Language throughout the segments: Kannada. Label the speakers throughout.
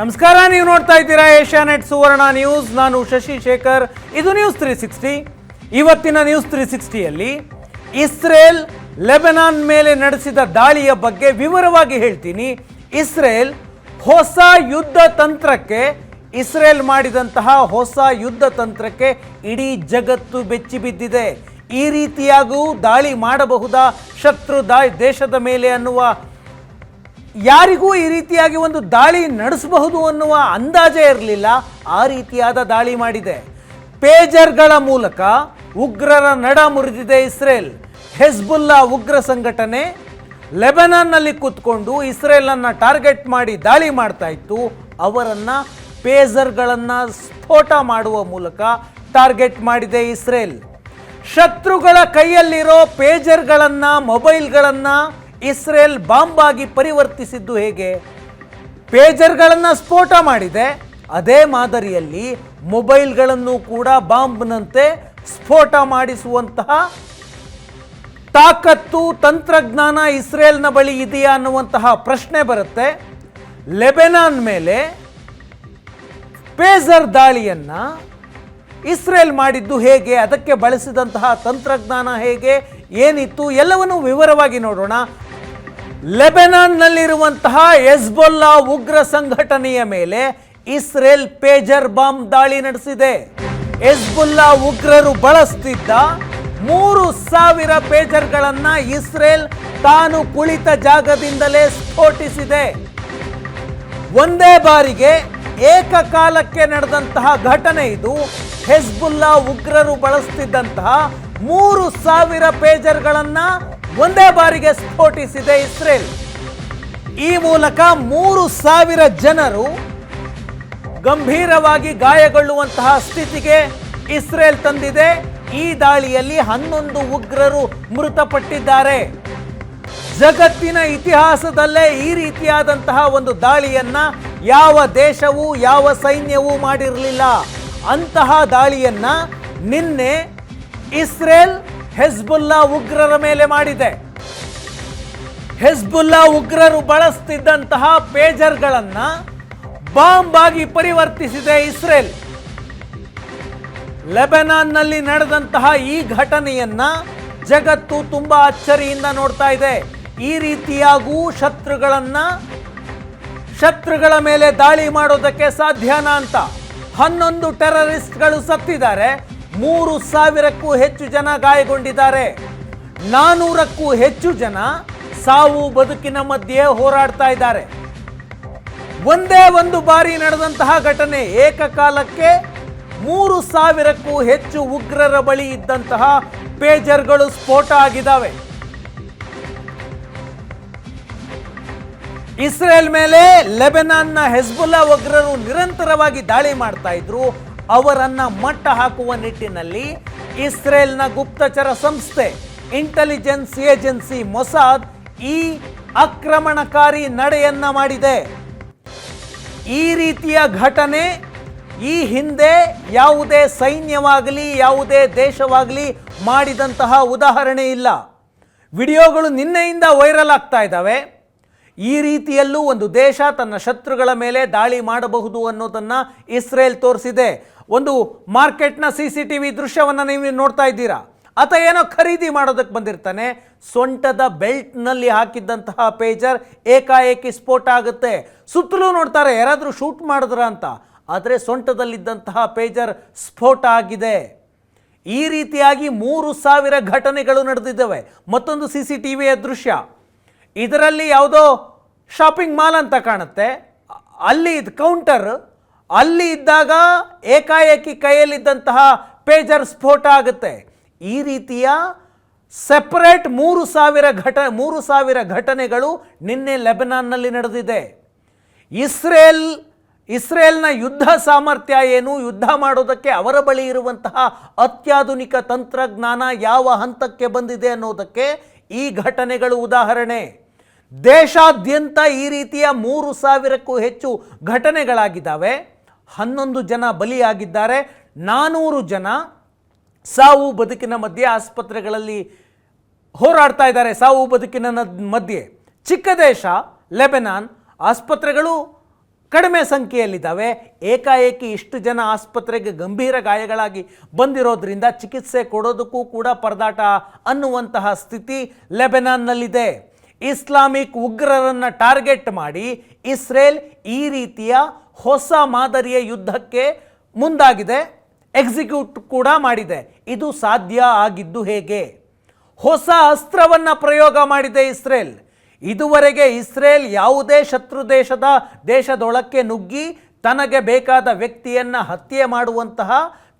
Speaker 1: ನಮಸ್ಕಾರ, ನೀವು ನೋಡ್ತಾ ಇದ್ದೀರಾ ಏಷ್ಯಾ ನೆಟ್ ಸುವರ್ಣ ನ್ಯೂಸ್. ನಾನು ಶಶಿ ಶೇಖರ್. ಇದು ನ್ಯೂಸ್ ತ್ರೀ ಸಿಕ್ಸ್ಟಿ ಇವತ್ತಿನ ನ್ಯೂಸ್ ತ್ರೀ ಸಿಕ್ಸ್ಟಿಯಲ್ಲಿ ಇಸ್ರೇಲ್ ಲೆಬನಾನ್ ಮೇಲೆ ನಡೆಸಿದ ದಾಳಿಯ ಬಗ್ಗೆ ವಿವರವಾಗಿ ಹೇಳ್ತೀನಿ. ಇಸ್ರೇಲ್ ಹೊಸ ಯುದ್ಧ ತಂತ್ರಕ್ಕೆ, ಇಸ್ರೇಲ್ ಮಾಡಿದಂತಹ ಹೊಸ ಯುದ್ಧ ತಂತ್ರಕ್ಕೆ ಇಡೀ ಜಗತ್ತು ಬೆಚ್ಚಿ ಬಿದ್ದಿದೆ. ಈ ರೀತಿಯಾಗೂ ದಾಳಿ ಮಾಡಬಹುದಾ? ಶತ್ರು ದಾ ದೇಶದ ಮೇಲೆ ಅನ್ನುವ ಯಾರಿಗೂ ಈ ರೀತಿಯಾಗಿ ಒಂದು ದಾಳಿ ನಡೆಸಬಹುದು ಅನ್ನುವ ಅಂದಾಜೇ ಇರಲಿಲ್ಲ. ಆ ರೀತಿಯಾದ ದಾಳಿ ಮಾಡಿದೆ. ಪೇಜರ್ಗಳ ಮೂಲಕ ಉಗ್ರರ ನಡ ಮುರಿದಿದೆ ಇಸ್ರೇಲ್. ಹೆಜ್ಬುಲ್ಲಾ ಉಗ್ರ ಸಂಘಟನೆ ಲೆಬನಾನ್ನಲ್ಲಿ ಕೂತ್ಕೊಂಡು ಇಸ್ರೇಲನ್ನು ಟಾರ್ಗೆಟ್ ಮಾಡಿ ದಾಳಿ ಮಾಡ್ತಾ ಇತ್ತು. ಅವರನ್ನು ಪೇಜರ್ಗಳನ್ನು ಸ್ಫೋಟ ಮಾಡುವ ಮೂಲಕ ಟಾರ್ಗೆಟ್ ಮಾಡಿದೆ ಇಸ್ರೇಲ್. ಶತ್ರುಗಳ ಕೈಯಲ್ಲಿರೋ ಪೇಜರ್ಗಳನ್ನು, ಮೊಬೈಲ್ಗಳನ್ನು ಇಸ್ರೇಲ್ ಬಾಂಬ್ ಆಗಿ ಪರಿವರ್ತಿಸಿದ್ದು ಹೇಗೆ? ಪೇಜರ್ಗಳನ್ನು ಸ್ಫೋಟ ಮಾಡಿದೆ. ಅದೇ ಮಾದರಿಯಲ್ಲಿ ಮೊಬೈಲ್ಗಳನ್ನು ಕೂಡ ಬಾಂಬ್ನಂತೆ ಸ್ಫೋಟ ಮಾಡಿಸುವಂತಹ ತಾಕತ್ತು ತಂತ್ರಜ್ಞಾನ ಇಸ್ರೇಲ್ನ ಬಳಿ ಇದೆಯಾ ಅನ್ನುವಂತಹ ಪ್ರಶ್ನೆ ಬರುತ್ತೆ. ಲೆಬೆನಾನ್ ಮೇಲೆ ಪೇಜರ್ ದಾಳಿಯನ್ನು ಇಸ್ರೇಲ್ ಮಾಡಿದ್ದು ಹೇಗೆ? ಅದಕ್ಕೆ ಬಳಸಿದಂತಹ ತಂತ್ರಜ್ಞಾನ ಹೇಗೆ? ಏನಿತ್ತು? ಎಲ್ಲವನ್ನೂ ವಿವರವಾಗಿ ನೋಡೋಣ. ಲೆಬೆನಾನ್ನಲ್ಲಿರುವಂತಹ ಎಸ್ಬೊಲ್ಲಾ ಉಗ್ರ ಸಂಘಟನೆಯ ಮೇಲೆ ಇಸ್ರೇಲ್ ಪೇಜರ್ ಬಾಂಬ್ ದಾಳಿ ನಡೆಸಿದೆ. ಎಸ್ಬುಲ್ಲಾ ಉಗ್ರರು ಬಳಸ್ತಿದ್ದ ಮೂರು ಸಾವಿರ ಪೇಜರ್ಗಳನ್ನು ಇಸ್ರೇಲ್ ತಾನು ಕುಳಿತ ಜಾಗದಿಂದಲೇ ಸ್ಫೋಟಿಸಿದೆ. ಒಂದೇ ಬಾರಿಗೆ ಏಕಕಾಲಕ್ಕೆ ನಡೆದಂತಹ ಘಟನೆ ಇದು. ಹೆಸ್ಬುಲ್ಲಾ ಉಗ್ರರು ಬಳಸ್ತಿದ್ದಂತಹ ಮೂರು ಸಾವಿರ ಪೇಜರ್ಗಳನ್ನು ಒಂದೇ ಬಾರಿಗೆ ಸ್ಫೋಟಿಸಿದೆ ಇಸ್ರೇಲ್. ಈ ಮೂಲಕ ಮೂರು ಸಾವಿರ ಜನರು ಗಂಭೀರವಾಗಿ ಗಾಯಗೊಳ್ಳುವಂತಹ ಸ್ಥಿತಿಗೆ ಇಸ್ರೇಲ್ ತಂದಿದೆ. ಈ ದಾಳಿಯಲ್ಲಿ ಹನ್ನೊಂದು ಉಗ್ರರು ಮೃತಪಟ್ಟಿದ್ದಾರೆ. ಜಗತ್ತಿನ ಇತಿಹಾಸದಲ್ಲೇ ಈ ರೀತಿಯಾದಂತಹ ಒಂದು ದಾಳಿಯನ್ನ ಯಾವ ದೇಶವೂ ಯಾವ ಸೈನ್ಯವೂ ಮಾಡಿರಲಿಲ್ಲ. ಅಂತಹ ದಾಳಿಯನ್ನ ನಿನ್ನೆ ಇಸ್ರೇಲ್ ಹೆಜ್ಬುಲ್ಲಾ ಉಗ್ರರ ಮೇಲೆ ಮಾಡಿದೆ. ಹೆಜ್ಬುಲ್ಲಾ ಉಗ್ರರು ಬಳಸ್ತಿದ್ದಂತಹ ಪೇಜರ್ಗಳನ್ನು ಬಾಂಬ್ ಆಗಿ ಪರಿವರ್ತಿಸಿದೆ ಇಸ್ರೇಲ್. ಲೆಬನಾನ್ನಲ್ಲಿ ನಡೆದಂತಹ ಈ ಘಟನೆಯನ್ನ ಜಗತ್ತು ತುಂಬಾ ಅಚ್ಚರಿಯಿಂದ ನೋಡ್ತಾ ಇದೆ. ಈ ರೀತಿಯಾಗೂ ಶತ್ರುಗಳನ್ನ, ಶತ್ರುಗಳ ಮೇಲೆ ದಾಳಿ ಮಾಡೋದಕ್ಕೆ ಸಾಧ್ಯನಾ ಅಂತ ಹನ್ನೊಂದು ಟೆರರಿಸ್ಟ್ಗಳು ಸತ್ತಿದ್ದಾರೆ. ಮೂರು ಸಾವಿರಕ್ಕೂ ಹೆಚ್ಚು ಜನ ಗಾಯಗೊಂಡಿದ್ದಾರೆ. ನಾನೂರಕ್ಕೂ ಹೆಚ್ಚು ಜನ ಸಾವು ಬದುಕಿನ ಮಧ್ಯೆ ಹೋರಾಡ್ತಾ ಇದ್ದಾರೆ. ಒಂದೇ ಒಂದು ಬಾರಿ ನಡೆದಂತಹ ಘಟನೆ ಏಕಕಾಲಕ್ಕೆ ಮೂರು ಸಾವಿರಕ್ಕೂ ಹೆಚ್ಚು ಉಗ್ರರ ಬಳಿ ಇದ್ದಂತಹ ಪೇಜರ್ಗಳು ಸ್ಫೋಟ ಆಗಿದ್ದಾವೆ. ಇಸ್ರೇಲ್ ಮೇಲೆ ಲೆಬೆನಾನ್ನ ಹೆಸ್ಬುಲ್ಲಾ ಉಗ್ರರು ನಿರಂತರವಾಗಿ ದಾಳಿ ಮಾಡ್ತಾ ಇದ್ರು. ಅವರನ್ನ ಮಟ್ಟ ಹಾಕುವ ನಿಟ್ಟಿನಲ್ಲಿ ಇಸ್ರೇಲ್ನ ಗುಪ್ತಚರ ಸಂಸ್ಥೆ ಇಂಟೆಲಿಜೆನ್ಸ್ ಏಜೆನ್ಸಿ ಮೊಸಾದ್, ಈ ಆಕ್ರಮಣಕಾರಿ ನಡೆಯನ್ನ ಮಾಡಿದೆ. ಈ ರೀತಿಯ ಘಟನೆ ಈ ಹಿಂದೆ ಯಾವುದೇ ಸೈನ್ಯವಾಗಲಿ, ಯಾವುದೇ ದೇಶವಾಗಲಿ ಮಾಡಿದಂತಹ ಉದಾಹರಣೆ ಇಲ್ಲ. ವಿಡಿಯೋಗಳು ನಿನ್ನೆಯಿಂದ ವೈರಲ್ ಆಗ್ತಾ ಇದ್ದಾವೆ. ಈ ರೀತಿಯಲ್ಲೂ ಒಂದು ದೇಶ ತನ್ನ ಶತ್ರುಗಳ ಮೇಲೆ ದಾಳಿ ಮಾಡಬಹುದು ಅನ್ನೋದನ್ನು ಇಸ್ರೇಲ್ ತೋರಿಸಿದೆ. ಒಂದು ಮಾರ್ಕೆಟ್ನ ಸಿ ಸಿ ಟಿ ವಿ ದೃಶ್ಯವನ್ನು ನೀವು ನೋಡ್ತಾ ಇದ್ದೀರಾ? ಆತ ಏನೋ ಖರೀದಿ ಮಾಡೋದಕ್ಕೆ ಬಂದಿರ್ತಾನೆ. ಸೊಂಟದ ಬೆಲ್ಟ್ನಲ್ಲಿ ಹಾಕಿದ್ದಂತಹ ಪೇಜರ್ ಏಕಾಏಕಿ ಸ್ಫೋಟ ಆಗುತ್ತೆ. ಸುತ್ತಲೂ ನೋಡ್ತಾರೆ, ಯಾರಾದರೂ ಶೂಟ್ ಮಾಡಿದ್ರ ಅಂತ. ಆದರೆ ಸೊಂಟದಲ್ಲಿದ್ದಂತಹ ಪೇಜರ್ ಸ್ಫೋಟ ಆಗಿದೆ. ಈ ರೀತಿಯಾಗಿ ಮೂರು ಸಾವಿರ ಘಟನೆಗಳು ನಡೆದಿದ್ದಾವೆ. ಮತ್ತೊಂದು ಸಿ ಸಿ ಟಿ ವಿಯ ದೃಶ್ಯ. ಇದರಲ್ಲಿ ಯಾವುದೋ ಶಾಪಿಂಗ್ ಮಾಲ್ ಅಂತ ಕಾಣುತ್ತೆ. ಅಲ್ಲಿ ಇದು ಕೌಂಟರ್ ಅಲ್ಲಿ ಇದ್ದಾಗ ಏಕಾಏಕಿ ಕೈಯಲ್ಲಿದ್ದಂತಹ ಪೇಜರ್ ಸ್ಫೋಟ ಆಗುತ್ತೆ. ಈ ರೀತಿಯ ಸೆಪರೇಟ್ ಮೂರು ಸಾವಿರ ಘಟ, ಮೂರು ಸಾವಿರ ಘಟನೆಗಳು ನಿನ್ನೆ ಲೆಬನಾನ್ನಲ್ಲಿ ನಡೆದಿದೆ. ಇಸ್ರೇಲ್, ಇಸ್ರೇಲ್ನ ಯುದ್ಧ ಸಾಮರ್ಥ್ಯ ಏನು? ಯುದ್ಧ ಮಾಡೋದಕ್ಕೆ ಅವರ ಬಳಿ ಇರುವಂತಹ ಅತ್ಯಾಧುನಿಕ ತಂತ್ರಜ್ಞಾನ ಯಾವ ಹಂತಕ್ಕೆ ಬಂದಿದೆ ಅನ್ನೋದಕ್ಕೆ ಈ ಘಟನೆಗಳು ಉದಾಹರಣೆ. ದೇಶಾದ್ಯಂತ ಈ ರೀತಿಯ ಮೂರು ಸಾವಿರಕ್ಕೂ ಹೆಚ್ಚು ಘಟನೆಗಳಾಗಿದ್ದಾವೆ. ಹನ್ನೊಂದು ಜನ ಬಲಿಯಾಗಿದ್ದಾರೆ, ನಾನೂರು ಜನ ಸಾವು ಬದುಕಿನ ಮಧ್ಯೆ ಆಸ್ಪತ್ರೆಗಳಲ್ಲಿ ಹೋರಾಡ್ತಾ ಇದ್ದಾರೆ. ಸಾವು ಬದುಕಿನ ಮಧ್ಯೆ. ಚಿಕ್ಕ ದೇಶ, ಲೆಬೆನಾನ್, ಆಸ್ಪತ್ರೆಗಳು ಕಡಿಮೆ ಸಂಖ್ಯೆಯಲ್ಲಿದ್ದಾವೆ. ಏಕಾಏಕಿ ಇಷ್ಟು ಜನ ಆಸ್ಪತ್ರೆಗೆ ಗಂಭೀರ ಗಾಯಗಳಾಗಿ ಬಂದಿರೋದ್ರಿಂದ ಚಿಕಿತ್ಸೆ ಕೊಡೋದಕ್ಕೂ ಕೂಡ ಪರದಾಟ ಅನ್ನುವಂತಹ ಸ್ಥಿತಿ ಲೆಬೆನಾನ್ನಲ್ಲಿದೆ. ಇಸ್ಲಾಮಿಕ್ ಉಗ್ರರನ್ನು ಟಾರ್ಗೆಟ್ ಮಾಡಿ ಇಸ್ರೇಲ್ ಈ ರೀತಿಯ ಹೊಸ ಮಾದರಿಯ ಯುದ್ಧಕ್ಕೆ ಮುಂದಾಗಿದೆ ಎಕ್ಸಿಕ್ಯೂಟ್ ಕೂಡ ಮಾಡಿದೆ. ಇದು ಸಾಧ್ಯ ಆಗಿದ್ದು ಹೇಗೆ? ಹೊಸ ಅಸ್ತ್ರವನ್ನು ಪ್ರಯೋಗ ಮಾಡಿದೆ ಇಸ್ರೇಲ್. ಇದುವರೆಗೆ ಇಸ್ರೇಲ್ ಯಾವುದೇ ಶತ್ರು ದೇಶದ, ದೇಶದೊಳಕ್ಕೆ ನುಗ್ಗಿ ತನಗೆ ಬೇಕಾದ ವ್ಯಕ್ತಿಯನ್ನು ಹತ್ಯೆ ಮಾಡುವಂತಹ,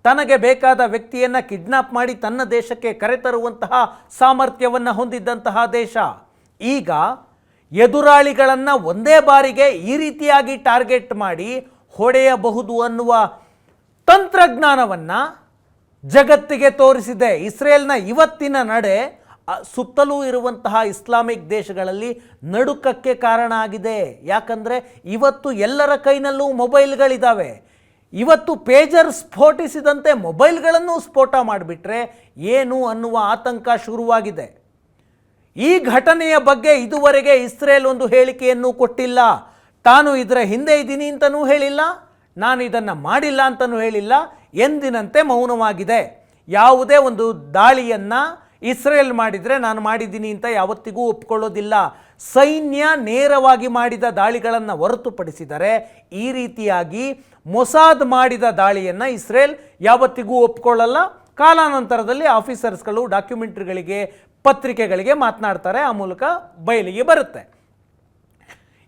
Speaker 1: ತನಗೆ ಬೇಕಾದ ವ್ಯಕ್ತಿಯನ್ನು ಕಿಡ್ನಾಪ್ ಮಾಡಿ ತನ್ನ ದೇಶಕ್ಕೆ ಕರೆತರುವಂತಹ ಸಾಮರ್ಥ್ಯವನ್ನು ಹೊಂದಿದ್ದಂತಹ ದೇಶ. ಈಗ ಎದುರಾಳಿಗಳನ್ನು ಒಂದೇ ಬಾರಿಗೆ ಈ ರೀತಿಯಾಗಿ ಟಾರ್ಗೆಟ್ ಮಾಡಿ ಹೊಡೆಯಬಹುದು ಅನ್ನುವ ತಂತ್ರಜ್ಞಾನವನ್ನು ಜಗತ್ತಿಗೆ ತೋರಿಸಿದೆ. ಇಸ್ರೇಲ್ನ ಇವತ್ತಿನ ನಡೆ ಸುತ್ತಲೂ ಇರುವಂತಹ ಇಸ್ಲಾಮಿಕ್ ದೇಶಗಳಲ್ಲಿ ನಡುಕಕ್ಕೆ ಕಾರಣ ಆಗಿದೆ. ಯಾಕಂದರೆ ಇವತ್ತು ಎಲ್ಲರ ಕೈನಲ್ಲೂ ಮೊಬೈಲ್ಗಳಿದ್ದಾವೆ ಇವತ್ತು ಪೇಜರ್ ಸ್ಫೋಟಿಸಿದಂತೆ ಮೊಬೈಲ್ಗಳನ್ನು ಸ್ಫೋಟ ಮಾಡಿಬಿಟ್ರೆ ಏನು ಅನ್ನುವ ಆತಂಕ ಶುರುವಾಗಿದೆ. ಈ ಘಟನೆಯ ಬಗ್ಗೆ ಇದುವರೆಗೆ ಇಸ್ರೇಲ್ ಒಂದು ಹೇಳಿಕೆಯನ್ನು ಕೊಟ್ಟಿಲ್ಲ. ತಾನು ಇದರ ಹಿಂದೆ ಇದ್ದೀನಿ ಅಂತಲೂ ಹೇಳಿಲ್ಲ, ನಾನು ಇದನ್ನು ಮಾಡಿಲ್ಲ ಅಂತಲೂ ಹೇಳಿಲ್ಲ, ಎಂದಿನಂತೆ ಮೌನವಾಗಿದೆ. ಯಾವುದೇ ಒಂದು ದಾಳಿಯನ್ನು ಇಸ್ರೇಲ್ ಮಾಡಿದರೆ ನಾನು ಮಾಡಿದ್ದೀನಿ ಅಂತ ಯಾವತ್ತಿಗೂ ಒಪ್ಕೊಳ್ಳೋದಿಲ್ಲ. ಸೈನ್ಯ ನೇರವಾಗಿ ಮಾಡಿದ ದಾಳಿಗಳನ್ನು ಹೊರತುಪಡಿಸಿದರೆ ಈ ರೀತಿಯಾಗಿ ಮೊಸಾದ್ ಮಾಡಿದ ದಾಳಿಯನ್ನು ಇಸ್ರೇಲ್ ಯಾವತ್ತಿಗೂ ಒಪ್ಕೊಳ್ಳಲ್ಲ. ಕಾಲಾನಂತರದಲ್ಲಿ ಆಫೀಸರ್ಸ್ಗಳು, ಡಾಕ್ಯುಮೆಂಟ್ರಿಗಳಿಗೆ ಪತ್ರಿಕೆಗಳಿಗೆ ಮಾತನಾಡ್ತಾರೆ, ಆ ಮೂಲಕ ಬಯಲಿಗೆ ಬರುತ್ತೆ.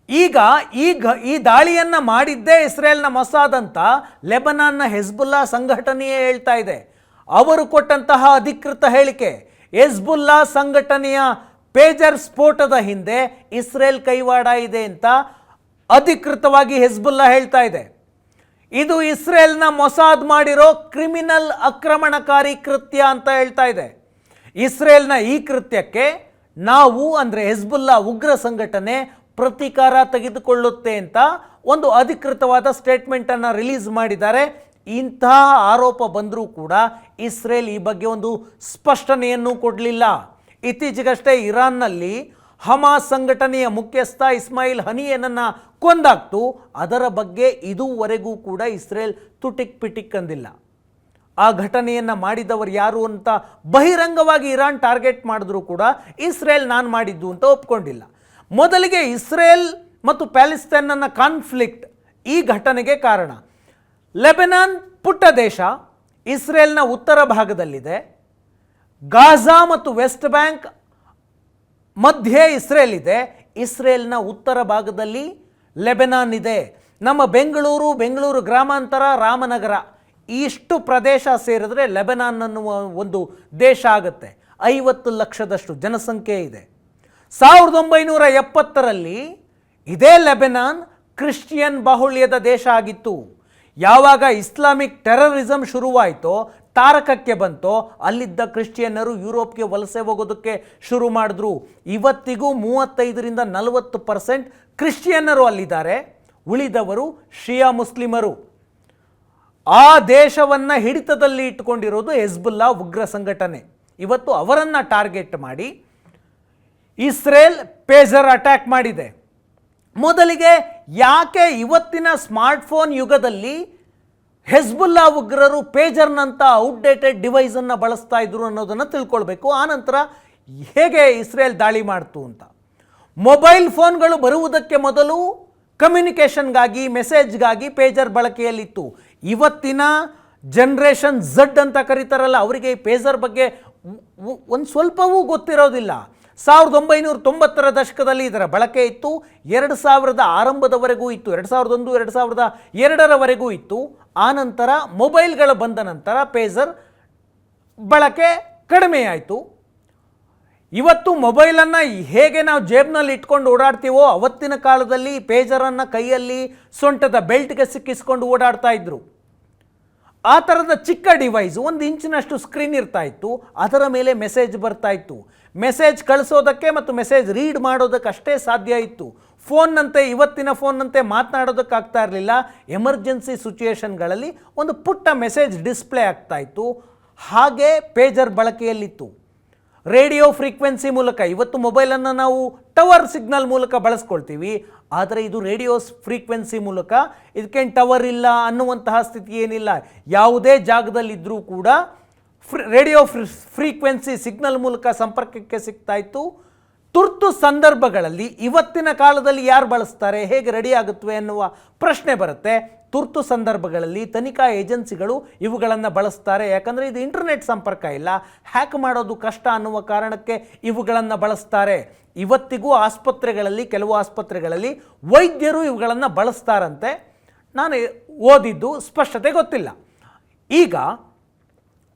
Speaker 1: ಈಗ ಈ ಘ, ಈ ದಾಳಿಯನ್ನು ಮಾಡಿದ್ದೇ ಇಸ್ರೇಲ್ನ ಮೊಸಾದ್ ಅಂತ ಲೆಬನಾನ್ನ ಹೆಜ್ಬುಲ್ಲಾ ಸಂಘಟನೆಯೇ ಹೇಳ್ತಾ ಇದೆ. ಅವರು ಕೊಟ್ಟಂತಹ ಅಧಿಕೃತ ಹೇಳಿಕೆ, ಹೆಜ್ಬುಲ್ಲಾ ಸಂಘಟನೆಯ ಪೇಜರ್ ಸ್ಫೋಟದ ಹಿಂದೆ ಇಸ್ರೇಲ್ ಕೈವಾಡ ಇದೆ ಅಂತ ಅಧಿಕೃತವಾಗಿ ಹೆಜ್ಬುಲ್ಲಾ ಹೇಳ್ತಾ ಇದೆ. ಇದು ಇಸ್ರೇಲ್ನ ಮೊಸಾದ್ ಮಾಡಿರೋ ಕ್ರಿಮಿನಲ್ ಆಕ್ರಮಣಕಾರಿ ಕೃತ್ಯ ಅಂತ ಹೇಳ್ತಾ ಇದೆ. ಇಸ್ರೇಲ್ನ ಈ ಕೃತ್ಯಕ್ಕೆ ನಾವು ಅಂದರೆ ಹೆಜ್ಬುಲ್ಲಾ ಉಗ್ರ ಸಂಘಟನೆ ಪ್ರತೀಕಾರ ತೆಗೆದುಕೊಳ್ಳುತ್ತೆ ಅಂತ ಒಂದು ಅಧಿಕೃತವಾದ ಸ್ಟೇಟ್ಮೆಂಟನ್ನು ರಿಲೀಸ್ ಮಾಡಿದ್ದಾರೆ. ಇಂತಹ ಆರೋಪ ಬಂದರೂ ಕೂಡ ಇಸ್ರೇಲ್ ಈ ಬಗ್ಗೆ ಒಂದು ಸ್ಪಷ್ಟನೆಯನ್ನು ಕೊಡಲಿಲ್ಲ. ಇತ್ತೀಚೆಗಷ್ಟೇ ಇರಾನ್ನಲ್ಲಿ ಹಮಾಸ್ ಸಂಘಟನೆಯ ಮುಖ್ಯಸ್ಥ ಇಸ್ಮಾಯಿಲ್ ಹನಿಯನನ್ನು ಕೊಂದಾಕ್ತು. ಅದರ ಬಗ್ಗೆ ಇದುವರೆಗೂ ಕೂಡ ಇಸ್ರೇಲ್ ತುಟಿಕ್ ಪಿಟಿಕ್ ಅಂದಿಲ್ಲ. ಆ ಘಟನೆಯನ್ನು ಮಾಡಿದವರು ಯಾರು ಅಂತ ಬಹಿರಂಗವಾಗಿ ಇರಾನ್ ಟಾರ್ಗೆಟ್ ಮಾಡಿದ್ರು ಕೂಡ ಇಸ್ರೇಲ್ ನಾನು ಮಾಡಿದ್ದು ಅಂತ ಒಪ್ಕೊಂಡಿಲ್ಲ. ಮೊದಲಿಗೆ ಇಸ್ರೇಲ್ ಮತ್ತು ಪ್ಯಾಲೆಸ್ತೈನ್ನ ಕಾನ್ಫ್ಲಿಕ್ಟ್ ಈ ಘಟನೆಗೆ ಕಾರಣ. ಲೆಬೆನಾನ್ ಪುಟ್ಟ ದೇಶ ಇಸ್ರೇಲ್ನ ಉತ್ತರ ಭಾಗದಲ್ಲಿದೆ. ಗಾಜಾ ಮತ್ತು ವೆಸ್ಟ್ ಬ್ಯಾಂಕ್ ಮಧ್ಯೆ ಇಸ್ರೇಲ್ ಇದೆ ಇಸ್ರೇಲ್ನ ಉತ್ತರ ಭಾಗದಲ್ಲಿ ಲೆಬನಾನ್ ಇದೆ. ನಮ್ಮ ಬೆಂಗಳೂರು ಬೆಂಗಳೂರು ಗ್ರಾಮಾಂತರ, ರಾಮನಗರ ಇಷ್ಟು ಪ್ರದೇಶ ಸೇರಿದ್ರೆ ಲೆಬನಾನ್ ಅನ್ನುವ ಒಂದು ದೇಶ ಆಗುತ್ತೆ. ಐವತ್ತು ಲಕ್ಷದಷ್ಟು ಜನಸಂಖ್ಯೆ ಇದೆ. ಸಾವಿರದ ಒಂಬೈನೂರ ಎಪ್ಪತ್ತರಲ್ಲಿ ಇದೇ ಲೆಬನಾನ್ ಕ್ರಿಶ್ಚಿಯನ್ ಬಾಹುಳ್ಯದ ದೇಶ ಆಗಿತ್ತು. ಯಾವಾಗ ಇಸ್ಲಾಮಿಕ್ ಟೆರರಿಸಮ್ ಶುರುವಾಯಿತೋ, ತಾರಕಕ್ಕೆ ಬಂತೋ, ಅಲ್ಲಿದ್ದ ಕ್ರಿಶ್ಚಿಯನ್ನರು ಯುರೋಪ್ಗೆ ವಲಸೆ ಹೋಗೋದಕ್ಕೆ ಶುರು ಮಾಡಿದ್ರು. ಇವತ್ತಿಗೂ ಮೂವತ್ತೈದರಿಂದ ನಲವತ್ತು ಪರ್ಸೆಂಟ್ ಕ್ರಿಶ್ಚಿಯನ್ನರು ಅಲ್ಲಿದ್ದಾರೆ. ಉಳಿದವರು ಶಿಯಾ ಮುಸ್ಲಿಮರು. ಆ ದೇಶವನ್ನು ಹಿಡಿತದಲ್ಲಿ ಇಟ್ಟುಕೊಂಡಿರೋದು ಹೆಜ್ಬುಲ್ಲಾ ಉಗ್ರ ಸಂಘಟನೆ. ಇವತ್ತು ಅವರನ್ನು ಟಾರ್ಗೆಟ್ ಮಾಡಿ ಇಸ್ರೇಲ್ ಪೇಜರ್ ಅಟ್ಯಾಕ್ ಮಾಡಿದೆ. ಮೊದಲಿಗೆ ಯಾಕೆ ಇವತ್ತಿನ ಸ್ಮಾರ್ಟ್ಫೋನ್ ಯುಗದಲ್ಲಿ ಹೆಜ್ಬುಲ್ಲಾ ಉಗ್ರರು ಪೇಜರ್ನಂಥ ಔಟ್ಡೇಟೆಡ್ ಡಿವೈಸನ್ನು ಬಳಸ್ತಾ ಇದ್ರು ಅನ್ನೋದನ್ನು ತಿಳ್ಕೊಳ್ಬೇಕು. ಆನಂತರ ಹೇಗೆ ಇಸ್ರೇಲ್ ದಾಳಿ ಮಾಡ್ತು ಅಂತ. ಮೊಬೈಲ್ ಫೋನ್ಗಳು ಬರುವುದಕ್ಕೆ ಮೊದಲು ಕಮ್ಯುನಿಕೇಷನ್ಗಾಗಿ, ಮೆಸೇಜ್ಗಾಗಿ ಪೇಜರ್ ಬಳಕೆಯಲ್ಲಿತ್ತು. ಇವತ್ತಿನ ಜನ್ರೇಷನ್ ಝಡ್ ಅಂತ ಕರೀತಾರಲ್ಲ, ಅವರಿಗೆ ಪೇಜರ್ ಬಗ್ಗೆ ಒಂದು ಸ್ವಲ್ಪವೂ ಗೊತ್ತಿರೋದಿಲ್ಲ. ಸಾವಿರದ ಒಂಬೈನೂರ ತೊಂಬತ್ತರ ದಶಕದಲ್ಲಿ ಇದರ ಬಳಕೆ ಇತ್ತು, ಎರಡು ಸಾವಿರದ ಆರಂಭದವರೆಗೂ ಇತ್ತು, ಎರಡು ಸಾವಿರದ ಒಂದು, ಎರಡು ಸಾವಿರದ ಎರಡರವರೆಗೂ ಇತ್ತು. ಆನಂತರ ಮೊಬೈಲ್ಗಳು ಬಂದ ನಂತರ ಪೇಜರ್ ಬಳಕೆ ಕಡಿಮೆಯಾಯಿತು. ಇವತ್ತು ಮೊಬೈಲನ್ನು ಹೇಗೆ ನಾವು ಜೇಬ್ನಲ್ಲಿ ಇಟ್ಕೊಂಡು ಓಡಾಡ್ತೀವೋ ಅವತ್ತಿನ ಕಾಲದಲ್ಲಿ ಪೇಜರನ್ನು ಕೈಯಲ್ಲಿ ಸೊಂಟದ ಬೆಲ್ಟ್ಗೆ ಸಿಕ್ಕಿಸ್ಕೊಂಡು ಓಡಾಡ್ತಾ ಇದ್ರು. ಆ ಥರದ ಚಿಕ್ಕ ಡಿವೈಸ್ ಒಂದು ಇಂಚಿನಷ್ಟು ಸ್ಕ್ರೀನ್ ಇರ್ತಾ ಇತ್ತು, ಅದರ ಮೇಲೆ ಮೆಸೇಜ್ ಬರ್ತಾ ಇತ್ತು. ಮೆಸೇಜ್ ಕಳಿಸೋದಕ್ಕೆ ಮತ್ತು ಮೆಸೇಜ್ ರೀಡ್ ಮಾಡೋದಕ್ಕೆ ಅಷ್ಟೇ ಸಾಧ್ಯ ಇತ್ತು. ಫೋನ್ನಂತೆ, ಇವತ್ತಿನ ಫೋನ್ನಂತೆ ಮಾತನಾಡೋದಕ್ಕಾಗ್ತಾ ಇರಲಿಲ್ಲ. ಎಮರ್ಜೆನ್ಸಿ ಸಿಚುಯೇಷನ್ಗಳಲ್ಲಿ ಒಂದು ಪುಟ್ಟ ಮೆಸೇಜ್ ಡಿಸ್ಪ್ಲೇ ಆಗ್ತಾ ಇತ್ತು. ಹಾಗೆ ಪೇಜರ್ ಬಳಕೆಯಲ್ಲಿತ್ತು. ರೇಡಿಯೋ ಫ್ರೀಕ್ವೆನ್ಸಿ ಮೂಲಕ. ಇವತ್ತು ಮೊಬೈಲನ್ನು ನಾವು ಟವರ್ ಸಿಗ್ನಲ್ ಮೂಲಕ ಬಳಸ್ಕೊಳ್ತೀವಿ. ಆದರೆ ಇದು ರೇಡಿಯೋ ಫ್ರೀಕ್ವೆನ್ಸಿ ಮೂಲಕ ಇದಕ್ಕೇನು ಟವರ್ ಇಲ್ಲ ಅನ್ನುವಂತಹ ಸ್ಥಿತಿ ಏನಿಲ್ಲ. ಯಾವುದೇ ಜಾಗದಲ್ಲಿದ್ದರೂ ಕೂಡ ಫ್ರೀ, ರೇಡಿಯೋ ಫ್ರೀಕ್ವೆನ್ಸಿ ಸಿಗ್ನಲ್ ಮೂಲಕ ಸಂಪರ್ಕಕ್ಕೆ ಸಿಗ್ತಾ ಇತ್ತು. ತುರ್ತು ಸಂದರ್ಭಗಳಲ್ಲಿ ಇವತ್ತಿನ ಕಾಲದಲ್ಲಿ ಯಾರು ಬಳಸ್ತಾರೆ, ಹೇಗೆ ರೆಡಿ ಆಗುತ್ತವೆ ಅನ್ನುವ ಪ್ರಶ್ನೆ ಬರುತ್ತೆ. ತುರ್ತು ಸಂದರ್ಭಗಳಲ್ಲಿ ತನಿಖಾ ಏಜೆನ್ಸಿಗಳು ಇವುಗಳನ್ನು ಬಳಸ್ತಾರೆ. ಯಾಕಂದರೆ ಇದು ಇಂಟರ್ನೆಟ್ ಸಂಪರ್ಕ ಇಲ್ಲ. ಹ್ಯಾಕ್ ಮಾಡೋದು ಕಷ್ಟ ಅನ್ನುವ ಕಾರಣಕ್ಕೆ ಇವುಗಳನ್ನು ಬಳಸ್ತಾರೆ. ಇವತ್ತಿಗೂ ಆಸ್ಪತ್ರೆಗಳಲ್ಲಿ, ಕೆಲವು ಆಸ್ಪತ್ರೆಗಳಲ್ಲಿ ವೈದ್ಯರು ಇವುಗಳನ್ನು ಬಳಸ್ತಾರಂತೆ. ನಾನು ಓದಿದ್ದು ಸ್ಪಷ್ಟತೆ ಗೊತ್ತಿಲ್ಲ. ಈಗ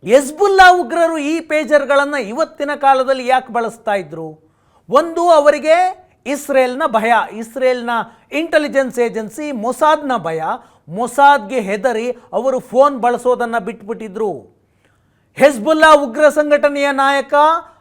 Speaker 1: ಎಸ್ಬುಲ್ಲಾ ಉಗ್ರರು ಈ ಪೇಜರ್ಗಳನ್ನು ಇವತ್ತಿನ ಕಾಲದಲ್ಲಿ ಯಾಕೆ ಬಳಸ್ತಾ ಇದ್ರು? ಒಂದು, ಅವರಿಗೆ ಇಸ್ರೇಲ್ನ ಭಯ, ಇಸ್ರೇಲ್ನ ಇಂಟೆಲಿಜೆನ್ಸ್ ಏಜೆನ್ಸಿ ಮೊಸಾದ್ನ ಭಯ, ಮೊಸಾದ್ಗೆ ಹೆದರಿ ಅವರು ಫೋನ್ ಬಳಸೋದನ್ನು ಬಿಟ್ಬಿಟ್ಟಿದ್ರು. ಹೆಜ್ಬುಲ್ಲಾ ಉಗ್ರ ಸಂಘಟನೆಯ ನಾಯಕ